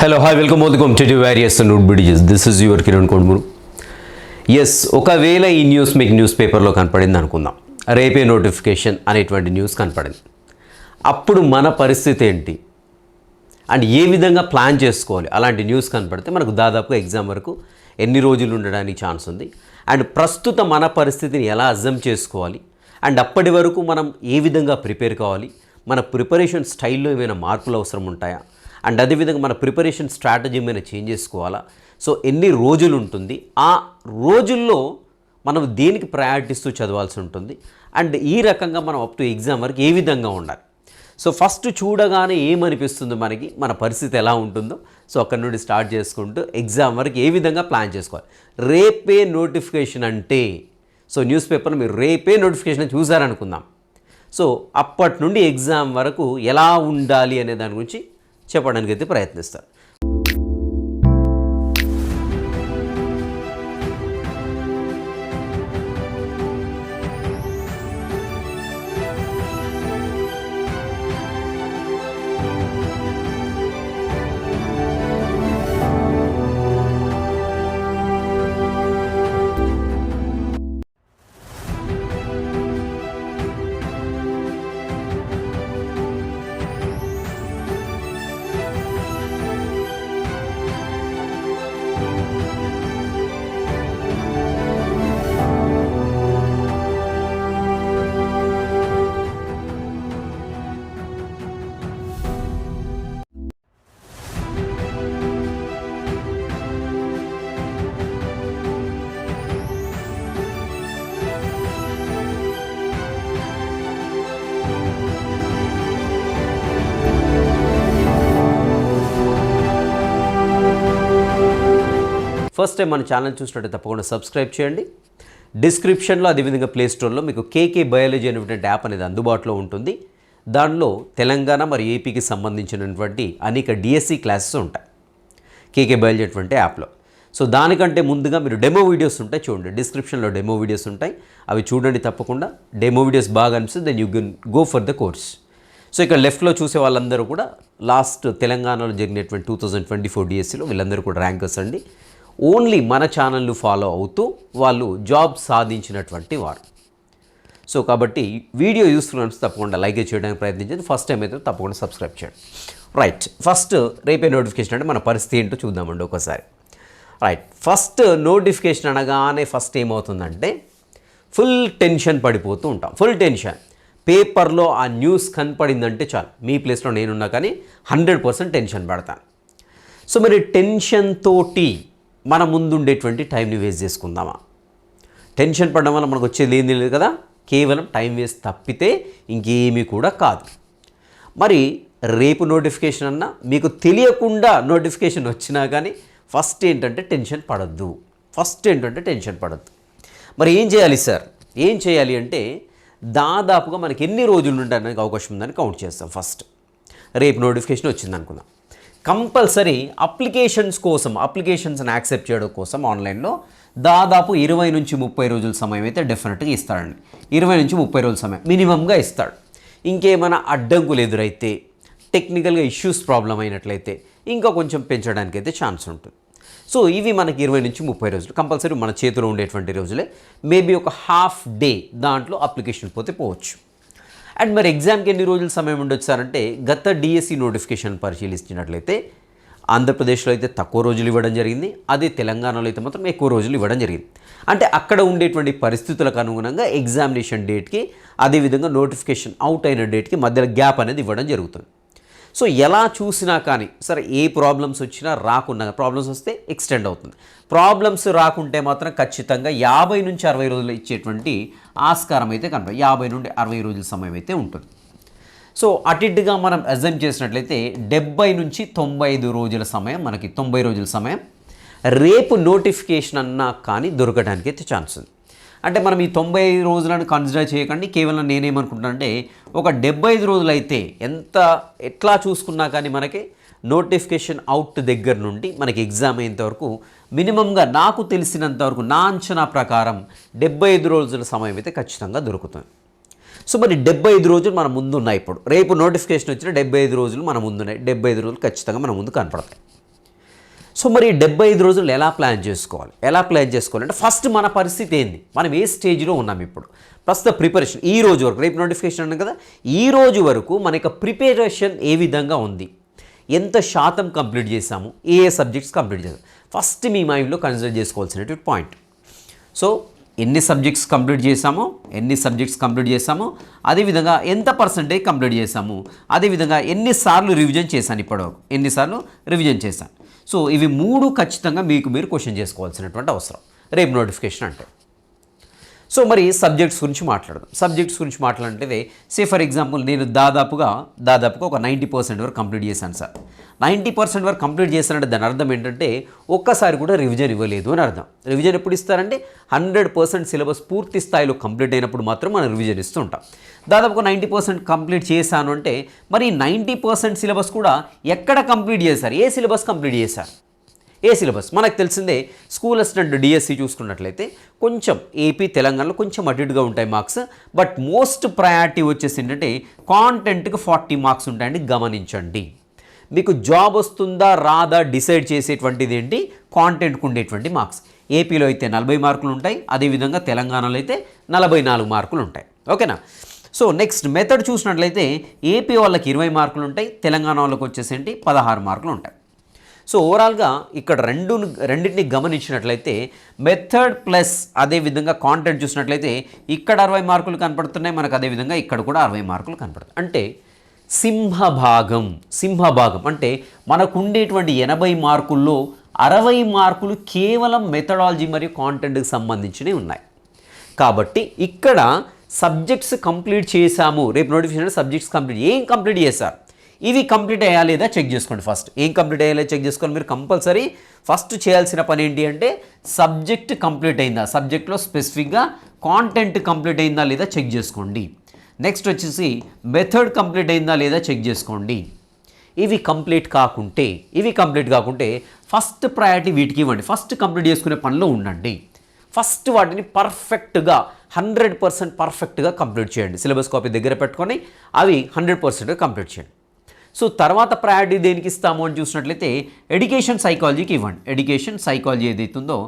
Hello hi welcome welcome to various note బిడిజెస్ this is your Kiran Kondamuru yes ఒకవేళ ఈ news మీకు news పేపర్లో కనపడింది అనుకుందాం. రేపే నోటిఫికేషన్ అనేటువంటి న్యూస్ కనపడింది. అప్పుడు మన పరిస్థితి ఏంటి? అండ్ ఏ విధంగా ప్లాన్ చేసుకోవాలి? అలాంటి న్యూస్ కనపడితే మనకు దాదాపుగా ఎగ్జామ్ వరకు ఎన్ని రోజులు ఉండడానికి ఛాన్స్ ఉంది? అండ్ ప్రస్తుత మన పరిస్థితిని ఎలా అర్థం చేసుకోవాలి? అండ్ అప్పటి వరకు మనం ఏ విధంగా ప్రిపేర్ కావాలి? మన ప్రిపరేషన్ స్టైల్లో ఏమైనా మార్పులు అవసరం ఉంటాయా? అండ్ అదేవిధంగా మన ప్రిపరేషన్ స్ట్రాటజీ మీద చేంజ్ చేసుకోవాలా? సో ఎన్ని రోజులు ఉంటుంది? ఆ రోజుల్లో మనం దేనికి ప్రయారిటిస్తూ చదవాల్సి ఉంటుంది? అండ్ ఈ రకంగా మనం అప్ టు ఎగ్జామ్ వరకు ఏ విధంగా ఉండాలి? సో ఫస్ట్ చూడగానే ఏమనిపిస్తుందో మనకి? మన పరిస్థితి ఎలా ఉంటుందో? సో అక్కడ నుండి స్టార్ట్ చేసుకుంటూ ఎగ్జామ్ వరకు ఏ విధంగా ప్లాన్ చేసుకోవాలి? రేపే నోటిఫికేషన్ అంటే సో న్యూస్ పేపర్లో మీరు రేపే నోటిఫికేషన్ చూసారనుకుందాం. సో అప్పటి నుండి ఎగ్జామ్ వరకు ఎలా ఉండాలి అనే దాని గురించి చెప్పడానికి అయితే ప్రయత్నిస్తారు ఫస్ట్ టైం మన ఛానల్ చూసినట్టు తప్పకుండా సబ్స్క్రైబ్ చేయండి. డిస్క్రిప్షన్లో అదేవిధంగా ప్లేస్టోర్లో మీకు కేకే బయాలజీ అనేటువంటి యాప్ అనేది అందుబాటులో ఉంటుంది. దానిలో తెలంగాణ మరి ఏపీకి సంబంధించినటువంటి అనేక డిఎస్సి క్లాసెస్ ఉంటాయి. కేకే బయాలజీ అటువంటి యాప్లో సో దానికంటే ముందుగా మీరు డెమో వీడియోస్ ఉంటాయి చూడండి. డిస్క్రిప్షన్లో డెమో వీడియోస్ ఉంటాయి. అవి చూడండి తప్పకుండా. డెమో వీడియోస్ బాగా అనిపిస్తుంది then you can go for the course so ఇక్కడ లెఫ్ట్లో చూసే వాళ్ళందరూ కూడా లాస్ట్ తెలంగాణలో జరిగినటువంటి టూ థౌజండ్ ట్వంటీ ఫోర్ డిఎస్సిలో వీళ్ళందరూ కూడా ర్యాంకర్స్ అండి. ఓన్లీ మన ఛానళ్ళు ఫాలో అవుతూ వాళ్ళు జాబ్ సాధించినటువంటి వారు. సో కాబట్టి వీడియో యూస్ఫుల్ అనిపిస్తే తప్పకుండా లైక్ చేయడానికి ప్రయత్నించండి. ఫస్ట్ టైం అయితే తప్పకుండా సబ్స్క్రైబ్ చేయండి. రైట్ ఫస్ట్ రేపే నోటిఫికేషన్ అంటే మన పరిస్థితి ఏంటో చూద్దామండి ఒకసారి. రైట్ ఫస్ట్ నోటిఫికేషన్ అనగానే ఫస్ట్ ఏమవుతుందంటే ఫుల్ టెన్షన్ పడిపోతూ ఉంటాం. ఫుల్ టెన్షన్ పేపర్లో ఆ న్యూస్ కనపడిందంటే చాలు. మీ ప్లేస్లో నేనున్నా కానీ హండ్రెడ్ పర్సెంట్ టెన్షన్ పడతాను. సో మరి టెన్షన్ తోటి మన ముందుండేటువంటి టైంని వేస్ట్ చేసుకుందామా? టెన్షన్ పడడం వల్ల మనకు వచ్చేది ఏంది లేదు కదా? కేవలం టైం వేస్ట్ తప్పితే ఇంకేమీ కూడా కాదు. మరి రేపు నోటిఫికేషన్ అన్నా మీకు తెలియకుండా నోటిఫికేషన్ వచ్చినా కానీ ఫస్ట్ ఏంటంటే టెన్షన్ పడద్దు. ఫస్ట్ ఏంటంటే టెన్షన్ పడద్దు. మరి ఏం చేయాలి సార్ ఏం చేయాలి అంటే దాదాపుగా మనకి ఎన్ని రోజులు ఉండడానికి అవకాశం ఉందని కౌంట్ చేస్తాం ఫస్ట్ రేపు నోటిఫికేషన్ వచ్చింది అనుకుందాం కంపల్సరీ అప్లికేషన్స్ కోసం అప్లికేషన్స్ని యాక్సెప్ట్ చేయడం కోసం ఆన్లైన్లో దాదాపు ఇరవై నుంచి ముప్పై రోజుల సమయం అయితే డెఫినెట్గా ఇస్తాడండి. ఇరవై నుంచి ముప్పై రోజుల సమయం మినిమంగా ఇస్తాడు. ఇంకేమైనా అడ్డంకులు ఎదురైతే టెక్నికల్గా ఇష్యూస్ ప్రాబ్లం అయినట్లయితే ఇంకా కొంచెం పెంచడానికి అయితే ఛాన్స్ ఉంటుంది. సో ఇవి మనకి ఇరవై నుంచి ముప్పై రోజులు కంపల్సరీ మన చేతిలో ఉండేటువంటి రోజులే. మేబీ ఒక హాఫ్ డే దాంట్లో అప్లికేషన్ పోతే పోవచ్చు. అండ్ మరి ఎగ్జామ్కి ఎన్ని రోజులు సమయం ఉండొచ్చు సార్? అంటే గత డిఎస్సి నోటిఫికేషన్ పరిశీలించినట్లయితే ఆంధ్రప్రదేశ్లో అయితే తక్కువ రోజులు ఇవ్వడం జరిగింది. అదే తెలంగాణలో అయితే మాత్రం ఎక్కువ రోజులు ఇవ్వడం జరిగింది. అంటే అక్కడ ఉండేటువంటి పరిస్థితులకు అనుగుణంగా ఎగ్జామినేషన్ డేట్కి అదేవిధంగా నోటిఫికేషన్ అవుట్ అయిన డేట్కి మధ్యలో గ్యాప్ అనేది ఇవ్వడం జరుగుతుంది. సో ఎలా చూసినా కానీ సరే ఏ ప్రాబ్లమ్స్ వచ్చినా రాకున్నా ప్రాబ్లమ్స్ వస్తే ఎక్స్టెండ్ అవుతుంది. ప్రాబ్లమ్స్ రాకుంటే మాత్రం ఖచ్చితంగా యాభై నుంచి అరవై రోజులు ఇచ్చేటువంటి ఆస్కారం అయితే కనపడ యాభై నుండి అరవై రోజుల సమయం అయితే ఉంటుంది. సో అటు మనం అజమ్ చేసినట్లయితే డెబ్బై నుంచి తొంభై ఐదు రోజుల సమయం మనకి తొంభై రోజుల సమయం. రేపు నోటిఫికేషన్ అన్నా కానీ దొరకడానికి అయితే ఛాన్స్ ఉంది. అంటే మనం ఈ తొంభై ఐదు రోజులను కన్సిడర్ చేయకండి. కేవలం నేనేమనుకుంటానంటే ఒక డెబ్బై ఐదు రోజులు అయితే ఎంత ఎట్లా చూసుకున్నా కానీ మనకి నోటిఫికేషన్ అవుట్ దగ్గర నుండి మనకి ఎగ్జామ్ అయ్యేంత వరకు మినిమంగా నాకు తెలిసినంత వరకు నా అంచనా ప్రకారం డెబ్బై ఐదు రోజుల సమయం అయితే ఖచ్చితంగా దొరుకుతుంది. సో మరి డెబ్బై ఐదు రోజులు మన ముందు ఉన్నాయి ఇప్పుడు. రేపు నోటిఫికేషన్ వచ్చిన డెబ్బై ఐదు రోజులు మన ముందున్నాయి డెబ్బై ఐదు రోజులు ఖచ్చితంగా మన ముందు కనపడతాయి. సో మరి డెబ్బై ఐదు రోజులు ఎలా ప్లాన్ చేసుకోవాలి? ఎలా ప్లాన్ చేసుకోవాలి? అంటే ఫస్ట్ మన పరిస్థితి ఏంది? మనం ఏ స్టేజ్లో ఉన్నాం ఇప్పుడు? ప్రస్తుత ప్రిపరేషన్ ఈ రోజు వరకు రేపు నోటిఫికేషన్ ఉంది కదా? ఈ రోజు వరకు మన యొక్క ప్రిపరేషన్ ఏ విధంగా ఉంది? ఎంత శాతం కంప్లీట్ చేసాము ఏ ఏ సబ్జెక్ట్స్ కంప్లీట్ చేసాము ఫస్ట్ మీ మైండ్లో కన్సిడర్ చేసుకోవాల్సినటువంటి పాయింట్. సో ఎన్ని సబ్జెక్ట్స్ కంప్లీట్ చేసామో ఎన్ని సబ్జెక్ట్స్ కంప్లీట్ చేసామో అదేవిధంగా ఎంత పర్సంటేజ్ కంప్లీట్ చేసాము అదేవిధంగా ఎన్నిసార్లు రివిజన్ చేశాను ఇప్పటివరకు? ఎన్నిసార్లు రివిజన్ చేశాను? సో ఇవి మూడు ఖచ్చితంగా మీకు మీరు క్వశ్చన్ చేసుకోవాల్సినటువంటి అవసరం. రేపు నోటిఫికేషన్ అంటే. సో మరి సబ్జెక్ట్స్ గురించి మాట్లాడదాం. సబ్జెక్ట్స్ గురించి మాట్లాడితే సే ఫర్ ఎగ్జాంపుల్ నేను దాదాపుగా దాదాపుగా ఒక నైంటీ పర్సెంట్ వరకు కంప్లీట్ చేశాను సార్. నైంటీ పర్సెంట్ వరకు కంప్లీట్ చేశానంటే దాని అర్థం ఏంటంటే ఒక్కసారి కూడా రివిజన్ ఇవ్వలేదు అని అర్థం. రివిజన్ ఎప్పుడు ఇస్తారంటే హండ్రెడ్ పర్సెంట్ సిలబస్ పూర్తి స్థాయిలో కంప్లీట్ అయినప్పుడు మాత్రం మనం రివిజన్ ఇస్తుంటాం దాదాపు దాదాపుగా నైంటీ పర్సెంట్ కంప్లీట్ చేశాను అంటే మరి నైంటీ పర్సెంట్ సిలబస్ కూడా ఎక్కడ కంప్లీట్ చేశారు? ఏ సిలబస్ కంప్లీట్ చేశారు? ఏ సిలబస్? మనకు తెలిసిందే స్కూల్ అసిస్టెంట్ డిఎస్సి చూసుకున్నట్లయితే కొంచెం ఏపీ తెలంగాణలో కొంచెం అటుగా ఉంటాయి మార్క్స్. బట్ మోస్ట్ ప్రయారిటీ వచ్చేసి ఏంటంటే కాంటెంట్కి ఫార్టీ మార్క్స్ ఉంటాయండి. గమనించండి. మీకు జాబ్ వస్తుందా రాదా డిసైడ్ చేసేటువంటిది ఏంటి? కాంటెంట్కు ఉండేటువంటి మార్క్స్. ఏపీలో అయితే నలభై మార్కులు ఉంటాయి అదేవిధంగా తెలంగాణలో అయితే నలభై నాలుగు మార్కులు ఉంటాయి. ఓకేనా? సో నెక్స్ట్ మెథడ్ చూసినట్లయితే ఏపీ వాళ్ళకి ఇరవై మార్కులు ఉంటాయి తెలంగాణ వాళ్ళకి వచ్చేసేంటి పదహారు మార్కులు ఉంటాయి. సో ఓవరాల్గా ఇక్కడ రెండు రెండింటిని గమనించినట్లయితే మెథడ్ ప్లస్ అదేవిధంగా కాంటెంట్ చూసినట్లయితే ఇక్కడ అరవై మార్కులు కనపడుతున్నాయి మనకు అదేవిధంగా ఇక్కడ కూడా అరవై మార్కులు కనపడుతుంది అంటే సింహభాగం సింహభాగం అంటే మనకు ఉండేటువంటి ఎనభై మార్కుల్లో అరవై మార్కులు కేవలం మెథడాలజీ మరియు కాంటెంట్కి సంబంధించినవి ఉన్నాయి. కాబట్టి ఇక్కడ సబ్జెక్ట్స్ కంప్లీట్ చేశాము. రేపు నోటిఫికేషన్ సబ్జెక్ట్స్ కంప్లీట్ ఏం కంప్లీట్ చేశారు? ఇవి కంప్లీట్ అయ్యా లేదా చెక్ చేసుకోండి ఫస్ట్. ఏం కంప్లీట్ అయ్యా లేదా చెక్ చేసుకోండి? మీరు కంపల్సరీ ఫస్ట్ చేయాల్సిన పని ఏంటి అంటే సబ్జెక్ట్ కంప్లీట్ అయిందా? సబ్జెక్ట్లో స్పెసిఫిక్గా కాంటెంట్ కంప్లీట్ అయిందా లేదా చెక్ చేసుకోండి. నెక్స్ట్ వచ్చేసి మెథడ్ కంప్లీట్ అయిందా లేదా చెక్ చేసుకోండి. ఇవి కంప్లీట్ కాకుంటే ఇవి కంప్లీట్ కాకుంటే ఫస్ట్ ప్రయారిటీ వీటికి ఇవ్వండి. ఫస్ట్ కంప్లీట్ చేసుకునే పనిలో ఉండండి. ఫస్ట్ వాటిని పర్ఫెక్ట్గా హండ్రెడ్ పర్సెంట్ పర్ఫెక్ట్గా కంప్లీట్ చేయండి. సిలబస్ కాపీ దగ్గర పెట్టుకొని అవి హండ్రెడ్ పర్సెంట్గా కంప్లీట్ చేయండి. సో తర్వాత ప్రయారిటీ దేనికి ఇస్తాము అని చూసినట్లయితే ఎడ్యుకేషన్ సైకాలజీకి ఇవ్వండి. ఎడ్యుకేషన్ సైకాలజీ ఏదైతుందో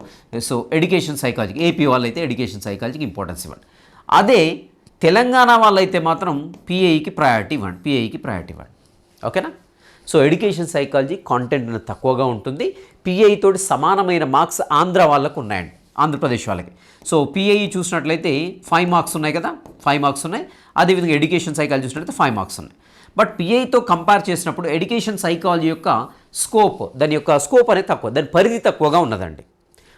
సో ఎడ్యుకేషన్ సైకాలజీకి ఏపీ వాళ్ళైతే ఎడ్యుకేషన్ సైకాలజీకి ఇంపార్టెన్స్ ఇవ్వండి. అదే తెలంగాణ వాళ్ళైతే మాత్రం పిఐకి ప్రయారిటీ ఇవ్వండి పిఐకి ప్రయారిటీ ఇవ్వండి ఓకేనా సో ఎడ్యుకేషన్ సైకాలజీ కాంటెంట్ అనేది తక్కువగా ఉంటుంది. పిఐ తోటి సమానమైన మార్క్స్ ఆంధ్ర వాళ్ళకు ఉన్నాయండి. ఆంధ్రప్రదేశ్ వాళ్ళకి. సో పిఐ చూసినట్లయితే ఫైవ్ మార్క్స్ ఉన్నాయి కదా? ఫైవ్ మార్క్స్ ఉన్నాయి. అదేవిధంగా ఎడ్యుకేషన్ సైకాలజీ చూసినట్లయితే ఫైవ్ మార్క్స్ ఉన్నాయి. బట్ పిఐతో కంపేర్ చేసినప్పుడు ఎడ్యుకేషన్ సైకాలజీ యొక్క స్కోప్ దాని యొక్క స్కోప్ అనేది తక్కువ దాని పరిధి తక్కువగా ఉన్నదండి.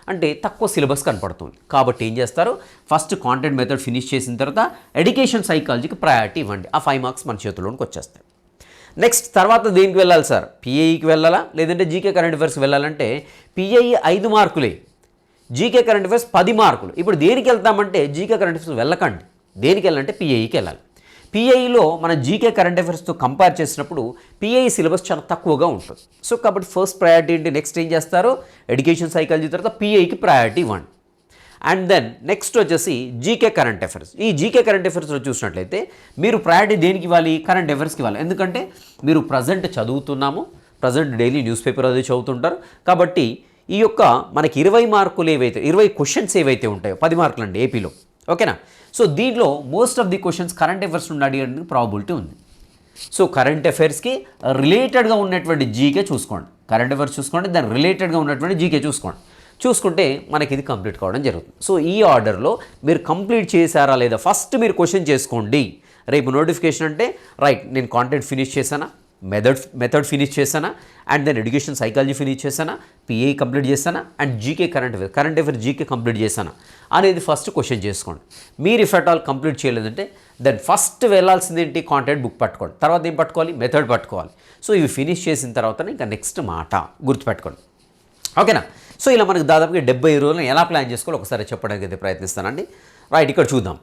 అంటే తక్కువ సిలబస్ కనపడుతుంది. కాబట్టి ఏం చేస్తారు? ఫస్ట్ కాంటెంట్ మెథడ్ ఫినిష్ చేసిన తర్వాత ఎడ్యుకేషన్ సైకాలజీకి ప్రయారిటీ ఇవ్వండి. ఆ ఫైవ్ మార్క్స్ మన చేతిలోనికి వచ్చేస్తాయి. నెక్స్ట్ తర్వాత దేనికి వెళ్ళాలి సార్? పిఐకి వెళ్ళాలా? లేదంటే జీకే కరెంట్ అఫైర్స్కి వెళ్ళాలంటే పిఐ ఐదు మార్కులే. జీకే కరెంట్ అఫైర్స్ పది మార్కులు. ఇప్పుడు దేనికి వెళ్తామంటే జీకే కరెంట్ అఫైర్స్ వెళ్ళకండి. దేనికి వెళ్ళాలంటే పిఐకి వెళ్ళాలి. పిఐలో మన జీకే కరెంట్ అఫైర్స్తో కంపేర్ చేసినప్పుడు పిఐ సిలబస్ చాలా తక్కువగా ఉంటుంది. సో కాబట్టి ఫస్ట్ ప్రయారిటీ ఏంటి? నెక్స్ట్ ఏం చేస్తారు? ఎడ్యుకేషన్ సైకాలజీ తర్వాత పిఐకి priority one and then next వచ్చేసి జీకే కరెంట్ అఫైర్స్ ఈ జీకే కరెంట్ అఫైర్స్లో చూసినట్లయితే మీరు ప్రయారిటీ దేనికి ఇవ్వాలి? కరెంట్ అఫైర్స్కి ఇవ్వాలి. ఎందుకంటే మీరు ప్రజెంట్ చదువుతున్నాము. ప్రజెంట్ డైలీ న్యూస్ పేపర్ అది చదువుతుంటారు. కాబట్టి ఈ యొక్క మనకి ఇరవై మార్కులు ఏవైతే ఇరవై క్వశ్చన్స్ ఏవైతే ఉంటాయో పది మార్కులు అండి ఏపీలో ఓకేనా? సో దీంట్లో most of the questions current affairs నుండి అడిగడానికి ప్రాబిలిటీ ఉంది. సో కరెంట్ అఫైర్స్కి రిలేటెడ్గా ఉన్నటువంటి జీకే చూసుకోండి. కరెంట్ అఫైర్స్ చూసుకోండి దాని రిలేటెడ్గా ఉన్నటువంటి జీకే చూసుకోండి. చూసుకుంటే మనకి ఇది కంప్లీట్ కావడం జరుగుతుంది. సో ఈ ఆర్డర్లో మీరు కంప్లీట్ చేశారా లేదా ఫస్ట్ మీరు క్వశ్చన్ చేసుకోండి. రేపు నోటిఫికేషన్ అంటే రైట్ నేను కాంటెంట్ ఫినిష్ చేశానా? మెథడ్ మెథడ్ ఫినిష్ చేశానా and then education psychology finish చేశానా పిఏ కంప్లీట్ చేశానా and GK current affair current affair GK complete చేశానా అనేది ఫస్ట్ క్వశ్చన్ చేసుకోండి. మీరు ఇఫ్ అట్ ఆల్ కంప్లీట్ చేయలేదంటే దెన్ ఫస్ట్ వెళ్ళాల్సింది ఏంటి? కాంటెంట్ బుక్ పట్టుకోండి. తర్వాత ఏం పట్టుకోవాలి? మెథడ్ పట్టుకోవాలి. సో ఇవి ఫినిష్ చేసిన తర్వాత ఇంకా నెక్స్ట్ మాట గుర్తుపెట్టుకోండి. ఓకేనా సో ఇలా మనకు దాదాపుగా డెబ్బై రోజులు ఎలా ప్లాన్ చేసుకోవాలి ఒకసారి చెప్పడానికి అయితే ప్రయత్నిస్తానండి. రైట్ ఇక్కడ చూద్దాం.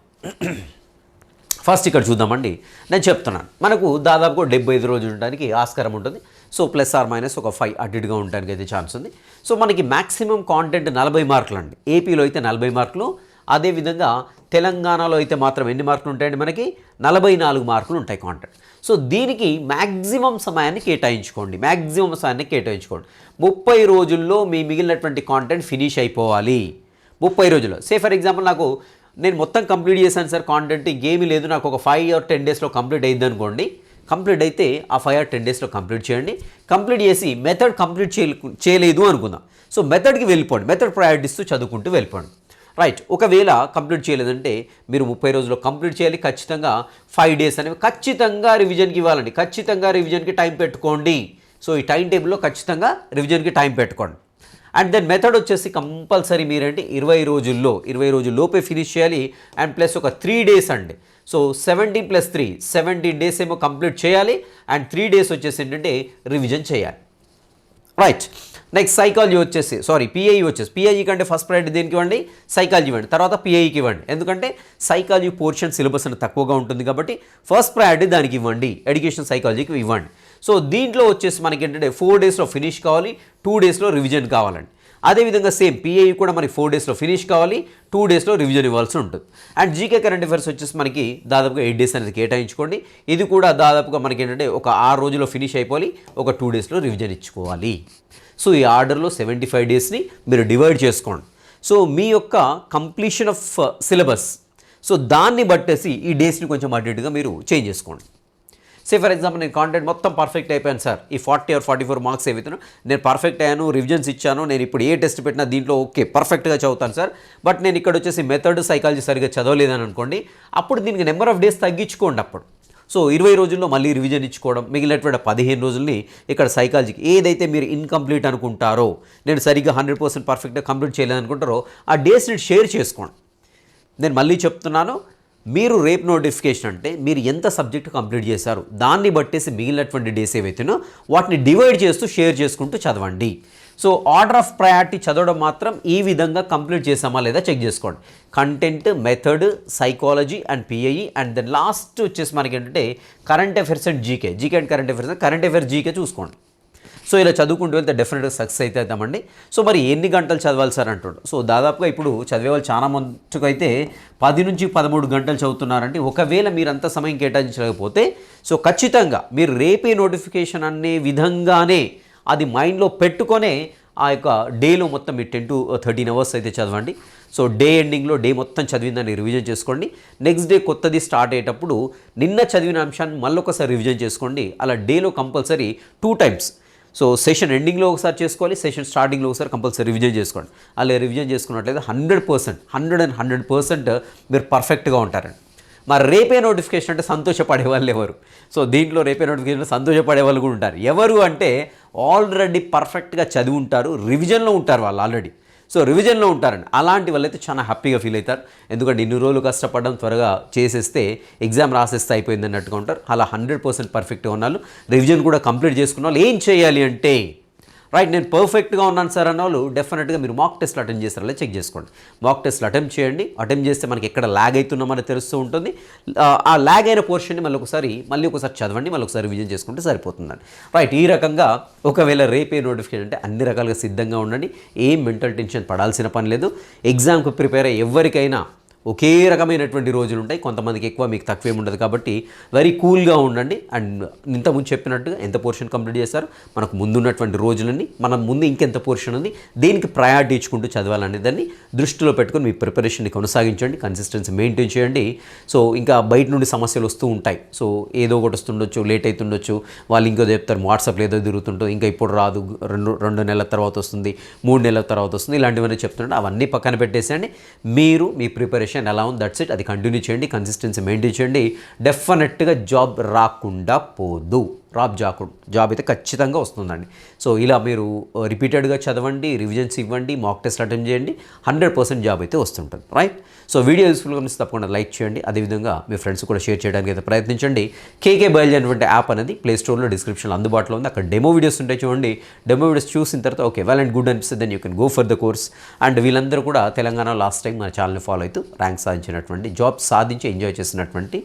ఫస్ట్ ఇక్కడ చూద్దామండి. నేను చెప్తున్నాను. మనకు దాదాపుగా డెబ్బై ఐదు రోజులు ఉండడానికి ఆస్కారం ఉంటుంది. సో ప్లస్ ఆర్ మైనస్ ఒక ఫైవ్ అటు ఇటుగా ఉండడానికి అయితే ఛాన్స్ ఉంది. సో మనకి మ్యాక్సిమం కాంటెంట్ నలభై మార్కులు అండి ఏపీలో అయితే నలభై మార్కులు. అదేవిధంగా తెలంగాణలో అయితే మాత్రం ఎన్ని మార్కులు ఉంటాయండి మనకి? నలభై నాలుగు మార్కులు ఉంటాయి కాంటెంట్ సో దీనికి మ్యాక్సిమం సమయాన్ని కేటాయించుకోండి. మ్యాక్సిమం సమయాన్ని కేటాయించుకోండి. ముప్పై రోజుల్లో మీ మిగిలినటువంటి కాంటెంట్ ఫినిష్ అయిపోవాలి. ముప్పై రోజుల్లో. సే ఫర్ ఎగ్జాంపుల్ నాకు నేను మొత్తం కంప్లీట్ చేశాను సార్ కాంటెంట్ ఇంకేమీ లేదు. నాకు ఒక ఫైవ్ ఆర్ టెన్ డేస్లో కంప్లీట్ అయింది అనుకోండి. కంప్లీట్ అయితే ఆ ఫైవ్ ఆర్ టెన్ డేస్లో కంప్లీట్ చేయండి. కంప్లీట్ చేసి మెథడ్ కంప్లీట్ చేయ చేయలేదు అనుకుందాం. సో మెథడ్కి వెళ్ళిపోండి. మెథడ్ ప్రయారిటీస్తూ చదువుకుంటూ వెళ్ళిపోండి. రైట్ ఒకవేళ కంప్లీట్ చేయలేదంటే మీరు ముప్పై రోజుల్లో కంప్లీట్ చేయాలి. ఖచ్చితంగా ఫైవ్ డేస్ అనేవి ఖచ్చితంగా రివిజన్కి ఇవ్వాలండి. ఖచ్చితంగా రివిజన్కి టైం పెట్టుకోండి. సో ఈ టైం టేబుల్లో ఖచ్చితంగా రివిజన్కి టైం పెట్టుకోండి. అండ్ దెన్ మెథడ్ వచ్చేసి కంపల్సరీ మీరంటే ఇరవై రోజుల్లో ఇరవై రోజుల లోపే ఫినిష్ చేయాలి. అండ్ ప్లస్ ఒక త్రీ డేస్ అండి. So seventeen plus three seventeen days ఏమో కంప్లీట్ చేయాలి. అండ్ త్రీ డేస్ వచ్చేసి ఏంటంటే రివిజన్ చేయాలి. రైట్ నెక్స్ట్ సైకాలజీ వచ్చేసి సారీ పిఐ వచ్చేసి. పిఐ కంటే ఫస్ట్ ప్రయారిటీ దేనికి ఇవ్వండి? సైకాలజీ ఇవ్వండి. తర్వాత పిఐకి ఇవ్వండి. ఎందుకంటే సైకాలజీ పోర్షన్ సిలబస్ అనేది తక్కువగా ఉంటుంది కాబట్టి ఫస్ట్ ప్రయారిటీ దానికి ఇవ్వండి. ఎడ్యుకేషన్ సైకాలజీకి ఇవ్వండి. సో దీంట్లో వచ్చేసి మనకి ఏంటంటే ఫోర్ డేస్లో ఫినిష్ కావాలి టూ డేస్లో రివిజన్ కావాలండి. అదేవిధంగా సేమ్ పిఐ కూడా మనకి ఫోర్ డేస్లో ఫినిష్ కావాలి టూ డేస్లో రివిజన్ ఇవ్వాల్సి ఉంటుంది. అండ్ జీకే కరెంట్ అఫైర్స్ వచ్చేసి మనకి దాదాపుగా ఎయిట్ డేస్ అనేది కేటాయించుకోండి. ఇది కూడా దాదాపుగా మనకి ఏంటంటే ఒక ఆరు రోజుల్లో ఫినిష్ అయిపోవాలి ఒక టూ డేస్లో రివిజన్ ఇచ్చుకోవాలి. సో ఈ ఆర్డర్లో సెవెంటీ ఫైవ్ డేస్ని మీరు డివైడ్ చేసుకోండి. సో మీ యొక్క కంప్లీషన్ ఆఫ్ సిలబస్ సో దాన్ని బట్టేసి ఈ డేస్ని కొంచెం అటు ఇటుగా మీరు చేంజ్ చేసుకోండి. సే ఫర్ ఎగ్జాంపుల్ నేను కాంటెంట్ మొత్తం పర్ఫెక్ట్ అయిపోయాను సార్ ఈ forty or forty four marks ఏవైతున్నా నేను పర్ఫెక్ట్ అయ్యాను రివిజన్స్ ఇచ్చాను నేను ఇప్పుడు ఏ టెస్ట్ పెట్టినా దీంట్లో ఓకే పర్ఫెక్ట్గా చదువుతాను సార్ బట్ నేను ఇక్కడ వచ్చేసి మెథడ్ సైకాలజీ సరిగ్గా చదవలేదని అనుకోండి అప్పుడు దీనికి నెంబర్ ఆఫ్ డేస్ తగ్గించుకోండి అప్పుడు. సో ఇరవై రోజుల్లో మళ్ళీ రివిజన్ ఇచ్చుకోవడం మిగిలినటువంటి పదిహేను రోజుల్ని ఇక్కడ సైకాలజీకి ఏదైతే మీరు ఇన్కంప్లీట్ అనుకుంటారో నేను సరిగ్గా హండ్రెడ్ పర్సెంట్ పర్ఫెక్ట్గా కంప్లీట్ చేయలేదు అనుకుంటారో ఆ డేస్ని షేర్ చేసుకోండి. నేను మళ్ళీ చెప్తున్నాను మీరు రేపు నోటిఫికేషన్ అంటే మీరు ఎంత సబ్జెక్ట్ కంప్లీట్ చేశారు దాన్ని బట్టేసి మిగిలినటువంటి డేస్ ఏవైతేనో వాటిని డివైడ్ చేస్తూ షేర్ చేసుకుంటూ చదవండి. సో ఆర్డర్ ఆఫ్ ప్రయారిటీ చదవడం మాత్రం ఈ విధంగా కంప్లీట్ చేసామా లేదా చెక్ చేసుకోండి. Content method psychology and PIE and then last వచ్చేసి మనకి ఏంటంటే current affairs and GK GK and current affairs current affairs GK చూసుకోండి. సో ఇలా చదువుకుంటూ వెళ్తే డెఫినెట్గా సక్సెస్ అయితే అవుతామండి. సో మరి ఎన్ని గంటలు చదవాలి సార్ అంటుండ్రు సో దాదాపుగా ఇప్పుడు చదివే వాళ్ళు చాలా మంచుకు అయితే పది నుంచి పదమూడు గంటలు చదువుతున్నారండి. ఒకవేళ మీరు అంత సమయం కేటాయించలేకపోతే సో ఖచ్చితంగా మీరు రేపే నోటిఫికేషన్ అనే విధంగానే అది మైండ్లో పెట్టుకొనే ఆ యొక్క డేలో మొత్తం మీరు టెన్ టు థర్టీన్ అవర్స్ అయితే చదవండి. సో డే ఎండింగ్లో డే మొత్తం చదివిందని రివిజన్ చేసుకోండి. నెక్స్ట్ డే కొత్తది స్టార్ట్ అయ్యేటప్పుడు నిన్న చదివిన అంశాన్ని మళ్ళీ ఒకసారి రివిజన్ చేసుకోండి. అలా డేలో compulsory two times. So session ఎండింగ్లో ఒకసారి చేసుకోవాలి సెషన్ స్టార్టింగ్లో ఒకసారి కంపల్సరీ రివిజన్ చేసుకోండి. అలా రివిజన్ చేసుకున్నట్లయితే hundred percent hundred and hundred percent మీరు పర్ఫెక్ట్గా ఉంటారండి. మరి రేపే నోటిఫికేషన్ అంటే సంతోషపడే వాళ్ళు ఎవరు? సో దీంట్లో రేపే నోటిఫికేషన్ సంతోషపడే వాళ్ళు కూడా ఉంటారు. ఎవరు అంటే ఆల్రెడీ పర్ఫెక్ట్గా చదివి ఉంటారు రివిజన్లో ఉంటారు వాళ్ళు ఆల్రెడీ. సో రివిజన్లో ఉంటారండి. అలాంటి వాళ్ళైతే చాలా హ్యాపీగా ఫీల్ అవుతారు. ఎందుకంటే ఇన్ని రోజులు కష్టపడడం త్వరగా చేసేస్తే ఎగ్జామ్ రాసేస్తే అయిపోయింది అన్నట్టుగా ఉంటారు. అలా హండ్రెడ్ పర్సెంట్ పర్ఫెక్ట్గా ఉన్నాళ్ళు రివిజన్ కూడా కంప్లీట్ చేసుకున్న వాళ్ళు ఏం చేయాలి అంటే రైట్ నేను పర్ఫెక్ట్గా ఉన్నాను సార్ అన్న వాళ్ళు డెఫినెట్గా మీరు మాక్ టెస్ట్లు అటెండ్ చేస్తారో చెక్ చేసుకోండి. మాక్ టెస్ట్లు అటెంప్ట్ చేయండి. అటెంప్ట్ చేస్తే మనకి ఎక్కడ ల్యాగ్ అవుతున్నామని తెలుస్తూ ఉంటుంది. ఆ, ఆ ల్యాగ్ అయిన పోర్షన్ని మళ్ళీ ఒకసారి మళ్ళీ ఒకసారి చదవండి మళ్ళీ ఒకసారి రివిజన్ చేసుకుంటే సరిపోతుందండి. రైట్ ఈ రకంగా ఒకవేళ రేపే నోటిఫికేషన్ అంటే అన్ని రకాలుగా సిద్ధంగా ఉండండి. ఏం మెంటల్ టెన్షన్ పడాల్సిన పని లేదు. ఎగ్జామ్కి ప్రిపేర్ అయ్యే ఎవరికైనా ఒకే రకమైనటువంటి రోజులు ఉంటాయి కొంతమందికి ఎక్కువ మీకు తక్కువేం ఉండదు కాబట్టి వెరీ కూల్గా ఉండండి. అండ్ ఇంతకుముందు చెప్పినట్టుగా ఎంత పోర్షన్ కంప్లీట్ చేస్తారు మనకు ముందున్నటువంటి రోజులన్నీ మనం ముందు ఇంకెంత పోర్షన్ ఉంది? దేనికి ప్రయారిటీ ఇచ్చుకుంటూ చదవాలనే దాన్ని దృష్టిలో పెట్టుకుని మీ ప్రిపరేషన్ని కొనసాగించండి. కన్సిస్టెన్సీ మెయింటైన్ చేయండి. సో ఇంకా బయట నుండి సమస్యలు వస్తూ ఉంటాయి. సో ఏదో ఒకటి వస్తుండొచ్చు లేట్ అవుతుండొచ్చు వాళ్ళు ఇంకో చెప్తారు వాట్సాప్లో ఏదో తిరుగుతుంటో ఇంకా ఇప్పుడు రాదు రెండు రెండు నెలల తర్వాత వస్తుంది మూడు నెలల తర్వాత వస్తుంది ఇలాంటివన్నీ చెప్తుంటే అవన్నీ పక్కన పెట్టేసేయండి. మీరు మీ ప్రిపరేషన్ ఎలా ఉంది దట్స్ ఇట్ అది కంటిన్యూ చేయండి కన్సిస్టెన్సీ మెయింటైన్ చేయండి. డెఫినెట్గా జాబ్ రాకుండా పోదు. రాబ్ జాకుడ్ జాబ్ అయితే ఖచ్చితంగా వస్తుందండి. సో ఇలా మీరు uh, రిపీటెడ్గా చదవండి రివిజన్స్ ఇవ్వండి మాక్ టెస్ట్ అటెండ్ చేయండి హండ్రెడ్ పర్సెంట్ జాబ్ అయితే వస్తుంటుంది. రైట్ సో వీడియో యూస్ఫుల్గా మిస్ తప్పకుండా లైక్ చేయండి. అదేవిధంగా మీ ఫ్రెండ్స్ కూడా షేర్ చేయడానికి అయితే ప్రయత్నించండి. కేకే బయలు అనేటువంటి యాప్ అనేది ప్లే స్టోర్లో డిస్క్రిప్షన్లో అందుబాటులో ఉంది. అక్కడ డెమో వీడియోస్ ఉంటాయి చూడండి. డెమో వీడియోస్ చూసిన తర్వాత ఓకే వెల్ అండ్ గుడ్ అనిపిస్తుంది then you can go for the course and వీళ్ళందరూ కూడా తెలంగాణ లాస్ట్ టైం మన ఛానల్ని ఫాలో అవుతూ ర్యాంక్ సాధించినటువంటి జాబ్ సాధించి ఎంజాయ్ చేసినటువంటి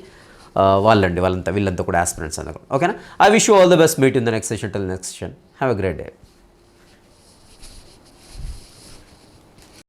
వాళ్ళండి వాళ్ళంతా వీళ్ళంతా కూడా ఆస్పిరెంట్స్ అందరూ. ఓకేనా I wish all the best meet in the next session till next session have a great day